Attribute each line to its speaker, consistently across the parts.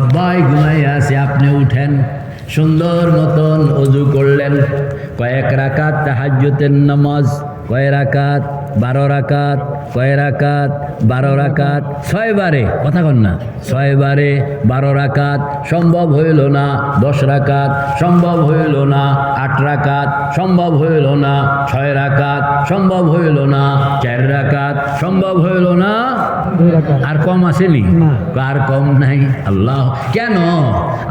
Speaker 1: সবাই ঘুমাই আছে, আপনি উঠেন। সুন্দর মতন অজু করলেন। কয়েক রাকাত তাহাজ্জুতের নামাজ, কয় রাকাত, বারো রাকাত, কয় রাকাত, বারো রাকাত ছয়বারে কথা কন না ছয়বারে বারো রাকাত, সম্ভব হইল না, দশ রাকাত, সম্ভব হইল না, আট রাকাত, সম্ভব হইল না, ছয় রাকাত, সম্ভব হইল না, চার রাকাত, সম্ভব হইল না আর কম আসেনি? আর কম নাই। আল্লাহ কেন?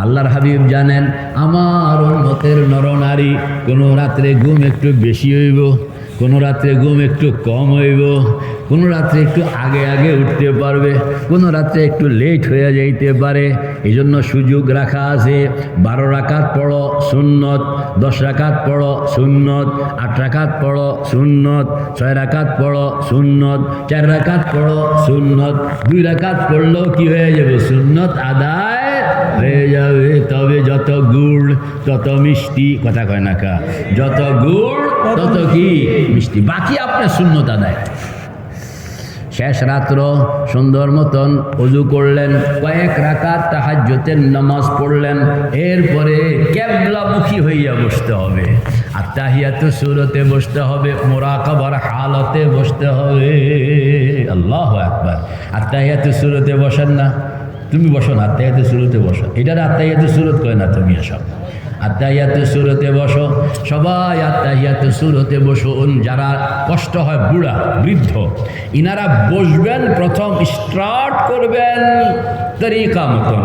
Speaker 1: আল্লাহর হাবিব জানেন আমার উন্মতের নরনারী কোনো রাত্রে ঘুম একটু বেশি হইব। কোনো রাত্রে ঘুম একটু কম হইব, কোনো রাত্রে একটু আগে আগে উঠতে পারবে, কোনো রাত্রে একটু লেট হয়ে যাইতে পারে। এই জন্য সুযোগ রাখা আছে। বারো রাকাত পড়ো, সুন্নত। দশ রাকাত পড়ো, সুন্নত। আট রাকাত পড়ো, সুন্নত। ছয় রাকাত পড়ো, সুন্নত। চার রাকাত পড়ো, সুন্নত। দুই রাকাত পড়লেও কি হয়ে যাবে? সুন্নত আদায় হয়ে যাবে, তবে যত গুড়, তত মিষ্টি। কথা কয় না কা? যত গুড়, তত কি? মিষ্টি। বাকি আপনার শূন্যত আদায় শেষ রাত্র, সুন্দর মতন অজু করলেন। কয়েক রাকাত তাহাজ্জতের নামাজ পড়লেন। এরপরে ক্যাবলামুখী হইয়া বসতে হবে। আর তাহিয়াত সুরতে বসতে হবে, মোরাকাবার হালতে বসতে হবে। আল্লাহ একবার আর তাহিয়াত সুরতে বসেন না। তুমি বসো না আত্মাইয়াতে সুরতে বসো। এটার আত্মাইয়াতে সুরত কয় না তুমি এসব? আত্মাইয়াতে সুরতে বসো। সবাই আত্মাইয়াতে সুরতে বসুন যারা কষ্ট হয়, বুড়া, বৃদ্ধ, ইনারা বসবেন, প্রথম স্টার্ট করবেন তরিকা মতন।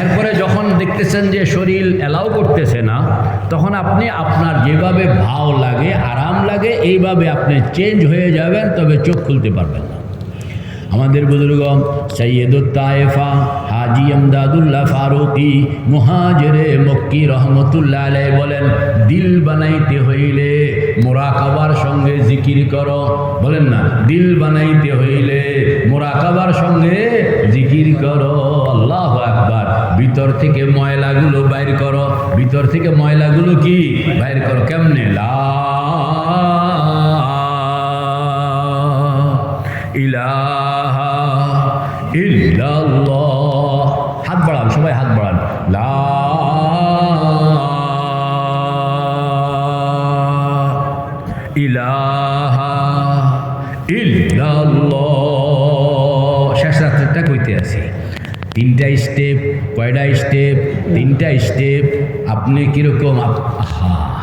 Speaker 1: এরপরে যখন দেখতেছেন যে শরীর অ্যালাউ করতেছে না, তখন আপনি আপনার যেভাবে ভাও লাগে, আরাম লাগে, এইভাবে আপনি চেঞ্জ হয়ে যাবেন, তবে চোখ খুলতে পারবেন না। আমাদের বুজুর্গম সৈয়দুল তায়েফা হাজি আমদাদুল্লাহ ফারুকি মুহাজরে মক্কি রহমতুল্লাহ আলাই বলেন, দিল বানাইতে হইলে মোরাকাবার সঙ্গে জিকির করো। বলেন না, দিল বানাইতে হইলে মোরাকাবার সঙ্গে জিকির করো। আল্লাহ আকবার। ভিতর থেকে ময়লাগুলো বাইর করো। ভিতর থেকে ময়লাগুলো কি? বাইর করো। কেমনে? লা ইলাহা ইল্লাল্লাহ। হাত বাড়ান, সবাই হাত বাড়ান। লা ইলাহা ইল্লাল্লাহ। শেষ রাত্রেরটা কইতে আছি। তিনটা স্টেপ, কয়টা স্টেপ, তিনটা স্টেপ, আপনি কীরকম আহা।